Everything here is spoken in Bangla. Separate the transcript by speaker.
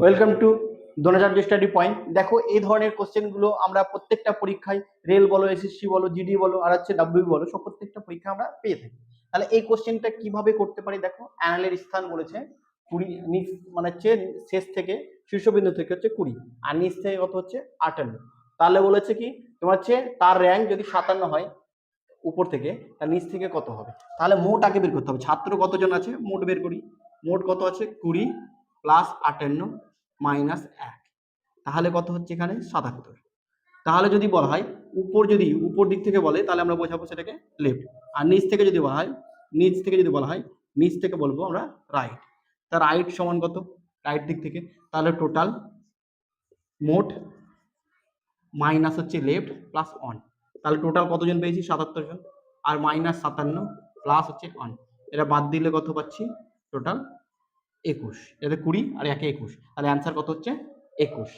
Speaker 1: ওয়েলকাম টু দোনাজার স্টাডি পয়েন্ট দেখো, এই ধরনের কোশ্চেনগুলো আমরা প্রত্যেকটা পরীক্ষায় রেল বলো এসএসসি বলো জিডি বলো, আর হচ্ছে ডাব্লিউ বলো, সব প্রত্যেকটা পরীক্ষা আমরা পেয়ে থাকি। তাহলে এই কোশ্চেনটা কীভাবে করতে পারি দেখো? অ্যানালের স্থান বলেছে কুড়ি মানে হচ্ছে শেষ থেকে শীর্ষবিন্দু থেকে হচ্ছে কুড়ি, আর নিচ থেকে কত হচ্ছে? আটান্ন। তাহলে বলেছে কি? তোমার হচ্ছে তার র্যাঙ্ক যদি সাতান্ন হয় উপর থেকে তার নিচ থেকে কত হবে? তাহলে মোট আগে বের করতে হবে। ছাত্র কতজন আছে? মোট বের করি। মোট কত আছে? কুড়ি প্লাস আটান্ন মাইনাস এক। তাহলে কত হচ্ছে এখানে? সাতাত্তর। তাহলে যদি বলা হয়, উপর যদি, উপর দিক থেকে বলে, তাহলে আমরা বোঝাবো সেটাকে লেফট আর নিচ থেকে যদি বলা হয়, নিচ থেকে যদি বলা হয়, নিচ থেকে বলব আমরা রাইট তা রাইট সমান কত? রাইট দিক থেকে। তাহলে টোটাল মোট মাইনাস হচ্ছে লেফট প্লাস ওয়ান তাহলে টোটাল কতজন পেয়েছি? সাতাত্তর জন। আর মাইনাস সাতান্ন প্লাস হচ্ছে ওয়ান এটা বাদ দিলে কত পাচ্ছি? টোটাল একুশ। এতে কুড়ি আর একে একুশ। তাহলে অ্যান্সার কত হচ্ছে? একুশ।